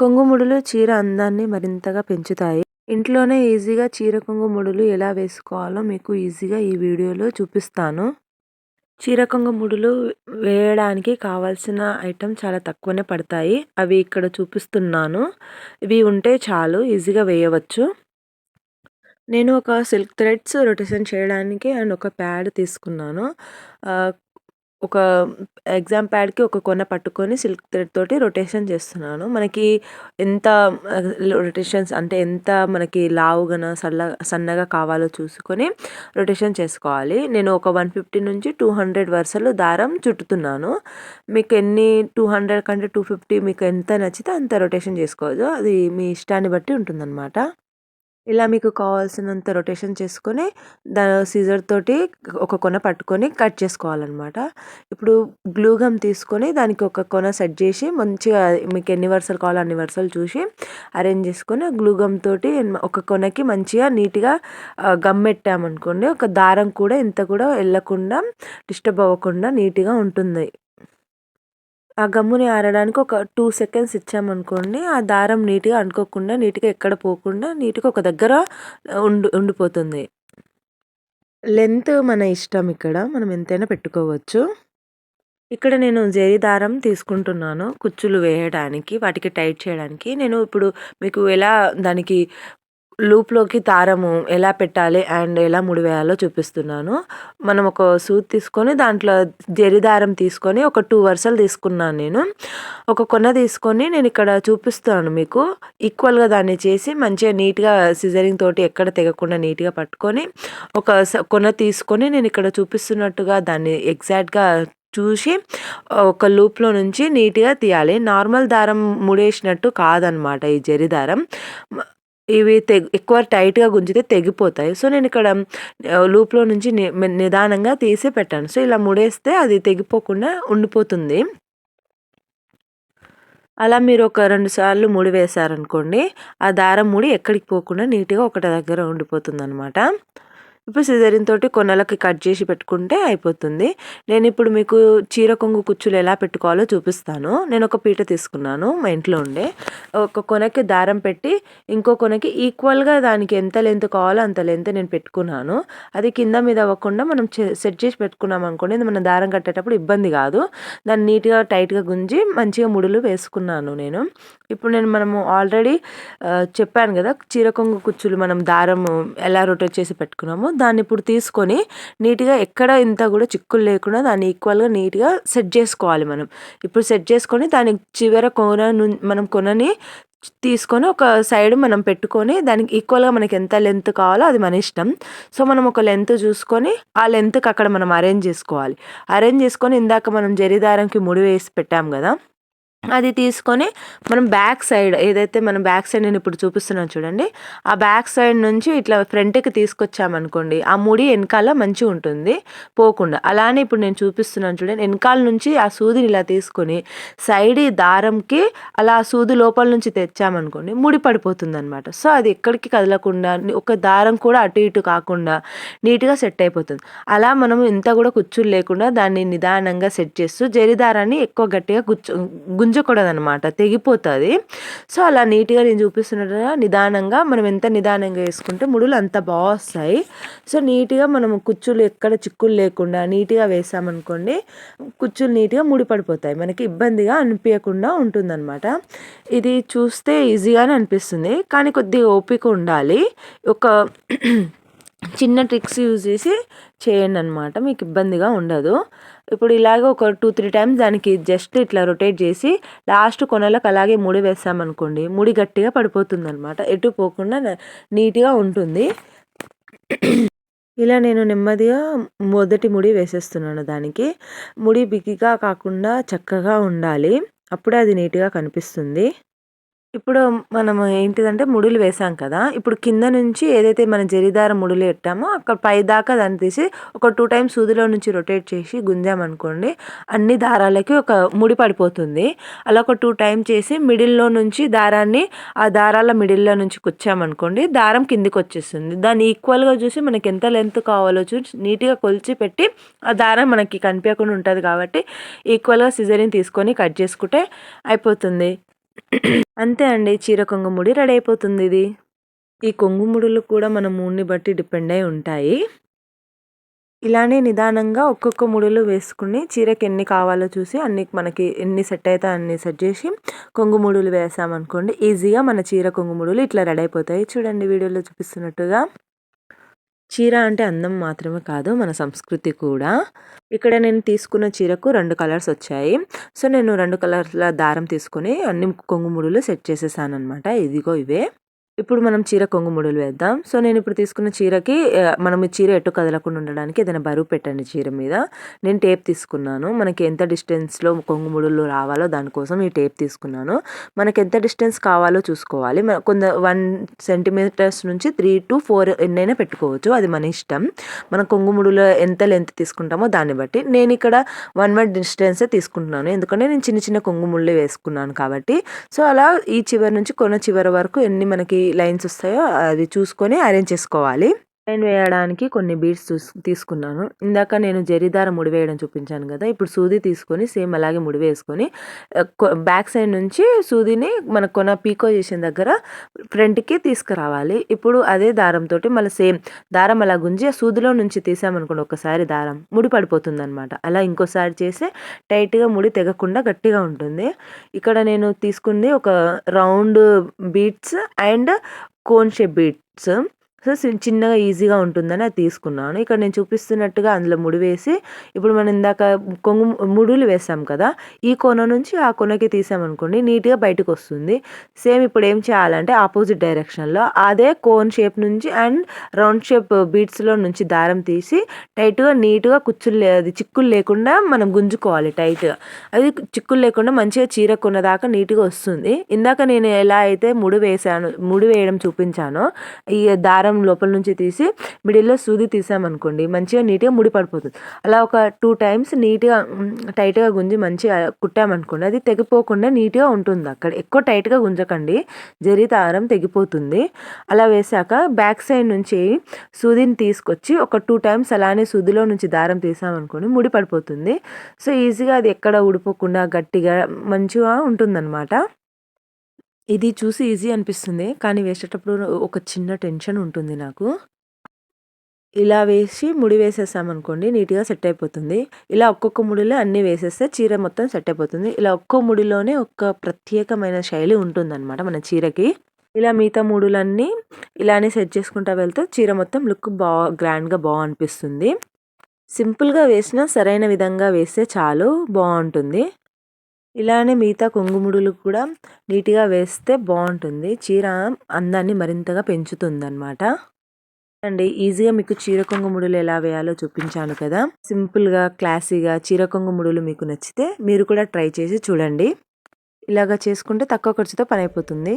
కొంగు ముడులు చీర అందాన్ని మరింతగా పెంచుతాయి. ఇంట్లోనే ఈజీగా చీర కొంగు ముడులు ఎలా వేసుకోవాలో మీకు ఈజీగా ఈ వీడియోలో చూపిస్తాను. చీర కొంగు ముడులు వేయడానికి కావాల్సిన ఐటెం చాలా తక్కువనే పడతాయి. అవి ఇక్కడ చూపిస్తున్నాను. ఇవి ఉంటే చాలు ఈజీగా వేయవచ్చు. నేను ఒక సిల్క్ థ్రెడ్స్ రొటేషన్ చేయడానికి అండ్ ఒక ప్యాడ్ తీసుకున్నాను. ఒక ఎగ్జామ్ ప్యాడ్‌కి ఒక కొన పట్టుకొని సిల్క్ థ్రెడ్ తోటి రొటేషన్ చేస్తున్నాను. మనకి ఎంత రొటేషన్స్ అంటే ఎంత మనకి లావుగాన సల్ల సన్నగా కావాలో చూసుకొని రొటేషన్ చేసుకోవాలి. నేను ఒక వన్ ఫిఫ్టీ నుంచి టూ హండ్రెడ్ వరుసలు దారం చుట్టుతున్నాను. మీకు ఎన్ని టూ హండ్రెడ్ కంటే టూ ఫిఫ్టీ మీకు ఎంత నచ్చితే అంత రొటేషన్ చేసుకోవచ్చు. అది మీ ఇష్టాన్ని బట్టి ఉంటుందన్నమాట. ఇలా మీకు కావాల్సినంత రొటేషన్ చేసుకొని దా సీజర్ తోటి ఒక కొన పట్టుకొని కట్ చేసుకోవాలన్నమాట. ఇప్పుడు గ్లూ గమ్ తీసుకొని దానికి ఒక కొన సెట్ చేసి మంచిగా మీకు ఎన్ని వరుసలు కావాలో అన్ని వరుసలు చూసి అరేంజ్ చేసుకొని గ్లూ గమ్ తోటి ఒక కొనకి మంచిగా నీట్గా గమ్ పెట్టామనుకోండి ఒక దారం కూడా ఇంత కూడా వెళ్ళకుండా డిస్టర్బ్ అవ్వకుండా నీట్గా ఉంటుంది. ఆ గమ్ముని ఆరడానికి ఒక టూ సెకండ్స్ ఇచ్చామనుకోండి ఆ దారం నీట్గా అంటుకోకుండా నీట్గా ఎక్కడ పోకుండా నీట్గా ఒక దగ్గర ఉండి ఉండిపోతుంది. లెంత్ మన ఇష్టం ఇక్కడ మనం ఎంతైనా పెట్టుకోవచ్చు. ఇక్కడ నేను జరీ దారం తీసుకుంటున్నాను కుచ్చులు వేయడానికి వాటికి టైట్ చేయడానికి. నేను ఇప్పుడు మీకు ఎలా దానికి లూప్లోకి దారము ఎలా పెట్టాలి అండ్ ఎలా ముడివేయాలో చూపిస్తున్నాను. మనం ఒక సూత్ తీసుకొని దాంట్లో జరి దారం తీసుకొని ఒక టూ వరుసలు తీసుకున్నాను నేను. ఒక కొన తీసుకొని నేను ఇక్కడ చూపిస్తున్నాను మీకు. ఈక్వల్గా దాన్ని చేసి మంచిగా నీట్గా సిజరింగ్ తోటి ఎక్కడ తెగకుండా నీట్గా పట్టుకొని ఒక కొన తీసుకొని నేను ఇక్కడ చూపిస్తున్నట్టుగా దాన్ని ఎగ్జాక్ట్గా చూసి ఒక లూప్లో నుంచి నీట్గా తీయాలి. నార్మల్ దారం ముడేసినట్టు కాదనమాట ఈ జరి దారం ఇవి తెగి ఎక్కువ టైట్‌గా గుంజితే తెగిపోతాయి. సో, నేను ఇక్కడ లూప్‌లో నుంచి నిదానంగా తీసి పెట్టాను. సో, ఇలా ముడేస్తే అది తెగిపోకుండా ఉండిపోతుంది. అలా మీరు ఒక రెండు సార్లు ముడి వేశారనుకోండి, ఆ దారం ముడి ఎక్కడికి పోకుండా నీట్‌గా ఒకటి దగ్గర ఉండిపోతుందనమాట. ఇప్పుడు సిజరిన్ తోటి కొనలకి కట్ చేసి పెట్టుకుంటే అయిపోతుంది. నేను ఇప్పుడు మీకు చీర కొంగు కుచ్చులు ఎలా పెట్టుకోవాలో చూపిస్తాను. నేను ఒక పీట తీసుకున్నాను మా ఇంట్లో ఉండే. ఒక కొనకి దారం పెట్టి ఇంకో కొనకి ఈక్వల్గా దానికి ఎంత లెంత్ కావాలో అంత లెంత్ నేను పెట్టుకున్నాను. అది కింద మీద అవ్వకుండా మనం సెట్ చేసి పెట్టుకున్నాం అనుకోండి మనం దారం కట్టేటప్పుడు ఇబ్బంది కాదు. దాన్ని నీట్గా టైట్గా గుంజి మంచిగా ముడులు వేసుకున్నాను నేను. ఇప్పుడు నేను మనము ఆల్రెడీ చెప్పాను కదా చీర కొంగు కుచ్చులు మనం దారం ఎలా రొటేట్ చేసి పెట్టుకున్నాము దాన్ని ఇప్పుడు తీసుకొని నీట్గా ఎక్కడ ఇంత కూడా చిక్కులు లేకుండా దాన్ని ఈక్వల్గా నీట్గా సెట్ చేసుకోవాలి మనం. ఇప్పుడు సెట్ చేసుకొని దాని చివర కొన మనం కొనని తీసుకొని ఒక సైడ్ మనం పెట్టుకొని దానికి ఈక్వల్గా మనకి ఎంత లెంత్ కావాలో అది మన ఇష్టం. సో మనం ఒక లెంత్ చూసుకొని ఆ లెంత్కి అక్కడ మనం అరేంజ్ చేసుకోవాలి. అరేంజ్ చేసుకొని ఇందాక మనం జరిదారంకి ముడి వేసి పెట్టాం కదా అది తీసుకొని మనం బ్యాక్ సైడ్ ఏదైతే మనం బ్యాక్ సైడ్ నేను ఇప్పుడు చూపిస్తున్నాను చూడండి. ఆ బ్యాక్ సైడ్ నుంచి ఇట్లా ఫ్రంట్కి తీసుకొచ్చామనుకోండి ఆ ముడి వెనకాల మంచిగా ఉంటుంది పోకుండా. అలానే ఇప్పుడు నేను చూపిస్తున్నాను చూడండి వెనకాల నుంచి ఆ సూదిని ఇలా తీసుకొని సైడ్ దారంకి అలా ఆ సూది లోపల నుంచి తెచ్చామనుకోండి ముడి పడిపోతుంది అనమాట సో అది ఎక్కడికి కదలకుండా ఒక దారం కూడా అటు ఇటు కాకుండా నీట్గా సెట్ అయిపోతుంది. అలా మనం ఇంత కూడా కుచ్చులు లేకుండా దాన్ని నిదానంగా సెట్ చేస్తూ జరిదారాన్ని ఎక్కువ గట్టిగా గుచ్చు గుంజకూడదనమాట తెగిపోతుంది. సో అలా నీట్గా నేను చూపిస్తున్నట్టుగా నిదానంగా మనం ఎంత నిదానంగా వేసుకుంటే ముడులు అంత బాగా వస్తాయి. సో నీట్గా మనం కుచ్చులు ఎక్కడ చిక్కులు లేకుండా నీట్గా వేసామనుకోండి కుచ్చులు నీట్గా ముడిపడిపోతాయి మనకి ఇబ్బందిగా అనిపించకుండా ఉంటుందన్నమాట. ఇది చూస్తే ఈజీగానే అనిపిస్తుంది. కానీ కొద్దిగా ఓపిక ఉండాలి. ఒక చిన్న ట్రిక్స్ యూజ్ చేసి చేయండి అనమాట మీకు ఇబ్బందిగా ఉండదు. ఇప్పుడు ఇలాగ ఒక టూ త్రీ టైమ్స్ దానికి జస్ట్ ఇట్లా రొటేట్ చేసి లాస్ట్ కొనలకు అలాగే ముడి వేసామనుకోండి ముడి గట్టిగా పడిపోతుంది అనమాట ఎటు పోకుండా నీట్గా ఉంటుంది. ఇలా నేను నెమ్మదిగా మొదటి ముడి వేసేస్తున్నాను దానికి. ముడి బిగిగా కాకుండా చక్కగా ఉండాలి. అప్పుడే అది నీట్గా కనిపిస్తుంది. ఇప్పుడు మనము ఏంటిదంటే ముడులు వేసాం కదా ఇప్పుడు కింద నుంచి ఏదైతే మన జరిదార ముడులు పెట్టామో అక్కడ పై దాకా దాన్ని తీసి ఒక టూ టైమ్స్ సూదిలో నుంచి రొటేట్ చేసి గుంజామనుకోండి అన్ని దారాలకి ఒక ముడి పడిపోతుంది. అలా ఒక టూ టైం చేసి మిడిల్లో నుంచి దారాన్ని ఆ దారాల మిడిల్లో నుంచి కుచ్చామనుకోండి దారం కిందికి వచ్చేస్తుంది దాన్ని ఈక్వల్గా చూసి మనకి ఎంత లెంత్ కావాలో చూసి నీట్గా కొలిచి పెట్టి ఆ దారం మనకి కనిపించకుండా ఉంటుంది కాబట్టి ఈక్వల్గా సిజరిని తీసుకొని కట్ చేసుకుంటే అయిపోతుంది. అంతే అండి చీర కొంగు ముడి రెడీ అయిపోతుంది ఇది. ఈ కొంగు ముడులు కూడా మన మూడ్ని బట్టి డిపెండ్ అయి ఉంటాయి. ఇలానే నిదానంగా ఒక్కొక్క ముడులు వేసుకుని చీరకి ఎన్ని కావాలో చూసి అన్ని మనకి ఎన్ని సెట్ అయితే అన్ని సెట్ చేసి కొంగు ముడులు వేసామనుకోండి ఈజీగా మన చీర కొంగు ముడులు ఇట్లా రెడీ అయిపోతాయి. చూడండి వీడియోలో చూపిస్తున్నట్టుగా. చీర అంటే అందం మాత్రమే కాదు మన సంస్కృతి కూడా. ఇక్కడ నేను తీసుకున్న చీరకు రెండు కలర్స్ వచ్చాయి. సో నేను రెండు కలర్ల దారం తీసుకొని అన్ని కొంగుముడులు సెట్ చేసేసాను అనమాట ఇదిగో ఇవే. ఇప్పుడు మనం చీర కొంగు ముడులు వేద్దాం. సో నేను ఇప్పుడు తీసుకున్న చీరకి మనం ఈ చీర ఎటు కదలకుండా ఉండడానికి ఏదైనా బరువు పెట్టండి చీర మీద. నేను టేప్ తీసుకున్నాను. మనకి ఎంత డిస్టెన్స్లో కొంగు ముడులు రావాలో దానికోసం ఈ టేప్ తీసుకున్నాను. మనకి ఎంత డిస్టెన్స్ కావాలో చూసుకోవాలి. మన కొంత వన్ సెంటీమీటర్స్ నుంచి త్రీ టు ఫోర్ ఎన్నైనా పెట్టుకోవచ్చు. అది మన ఇష్టం. మన కొంగుముడులో ఎంత లెంత్ తీసుకుంటామో దాన్ని బట్టి. నేను ఇక్కడ వన్ వన్ డిస్టెన్సే తీసుకుంటున్నాను. ఎందుకంటే నేను చిన్న చిన్న కొంగుముళ్ళే వేసుకున్నాను కాబట్టి. సో అలా ఈ చివరి నుంచి కొన చివరి వరకు ఎన్ని మనకి లైన్స్ వస్తాయో అది చూసుకొని అరేంజ్ చేసుకోవాలి. లైన్ వేయడానికి కొన్ని బీడ్స్ తీసుకున్నాను. ఇందాక నేను జరీదార ముడి వేయడం చూపించాను కదా ఇప్పుడు సూది తీసుకొని సేమ్ అలాగే ముడి వేసుకొని బ్యాక్ సైడ్ నుంచి సూదిని మన కొన పీకో చేసిన దగ్గర ఫ్రంట్కి తీసుకురావాలి. ఇప్పుడు అదే దారంతో మళ్ళీ సేమ్ దారం అలా గుంజి ఆ సూదిలో నుంచి తీసామనుకోండి ఒకసారి దారం ముడి పడిపోతుంది అనమాట అలా ఇంకోసారి చేస్తే టైట్గా ముడి తెగకుండా గట్టిగా ఉంటుంది. ఇక్కడ నేను తీసుకుంది ఒక round beads and cone shape beads. So చిన్నగా ఈజీగా ఉంటుందని అది తీసుకున్నాను. ఇక్కడ నేను చూపిస్తున్నట్టుగా అందులో ముడి వేసి ఇప్పుడు మనం ఇందాక కొంగు ముడులు వేసాం కదా ఈ కొన నుంచి ఆ కొనకి తీసామనుకోండి నీట్గా బయటకు వస్తుంది. సేమ్ ఇప్పుడు ఏం చేయాలంటే ఆపోజిట్ డైరెక్షన్లో అదే కోన్ షేప్ నుంచి అండ్ రౌండ్ షేప్ బీట్స్లో నుంచి దారం తీసి టైట్గా నీట్గా కుచ్చులు అది చిక్కులు లేకుండా మనం గుంజుకోవాలి టైట్గా. అది చిక్కులు లేకుండా మంచిగా చీర కొన్నదాకా నీట్గా వస్తుంది. ఇందాక నేను ఎలా అయితే ముడి వేసాను ముడి వేయడం చూపించానో ఈ దారం లోపల నుంచి తీసి మిడిల్లో సూది తీసామనుకోండి మంచిగా నీట్గా ముడి పడిపోతుంది. అలా ఒక టూ టైమ్స్ నీట్గా టైట్గా గుంజి మంచిగా కుట్టామనుకోండి అది తెగిపోకుండా నీట్గా ఉంటుంది అక్కడ. ఎక్కువ టైట్గా గుంజకండి జరి దారం తెగిపోతుంది. అలా వేసాక బ్యాక్ సైడ్ నుంచి సూదిని తీసుకొచ్చి ఒక టూ టైమ్స్ అలానే సూదిలో నుంచి దారం తీసామనుకోండి ముడి పడిపోతుంది. సో ఈజీగా అది ఎక్కడ ఊడిపోకుండా గట్టిగా మంచిగా ఉంటుందన్నమాట. ఇది చూసి ఈజీ అనిపిస్తుంది కానీ వేసేటప్పుడు ఒక చిన్న టెన్షన్ ఉంటుంది నాకు. ఇలా వేసి ముడి వేసేసామనుకోండి నీట్గా సెట్ అయిపోతుంది. ఇలా ఒక్కొక్క ముడిలో అన్నీ వేసేస్తే చీర మొత్తం సెట్ అయిపోతుంది. ఇలా ఒక్కో ముడిలోనే ఒక ప్రత్యేకమైన శైలి ఉంటుందన్నమాట మన చీరకి. ఇలా మిగతా ముడులన్నీ ఇలానే సెట్ చేసుకుంటా వెళ్తే చీర మొత్తం లుక్ బా గ్రాండ్గా బాగా అనిపిస్తుంది సింపుల్గా వేసినా సరైన విధంగా వేస్తే చాలు బాగుంటుంది. ఇలానే మిగతా కొంగుముడులు కూడా నీట్గా వేస్తే బాగుంటుంది చీర అందాన్ని మరింతగా పెంచుతుంది అనమాట అండి ఈజీగా మీకు చీర కొంగుముడులు ఎలా వేయాలో చూపించాను కదా. సింపుల్గా క్లాసీగా చీర కొంగుముడులు మీకు నచ్చితే మీరు కూడా ట్రై చేసి చూడండి. ఇలాగా చేసుకుంటే తక్కువ ఖర్చుతో పని అయిపోతుంది.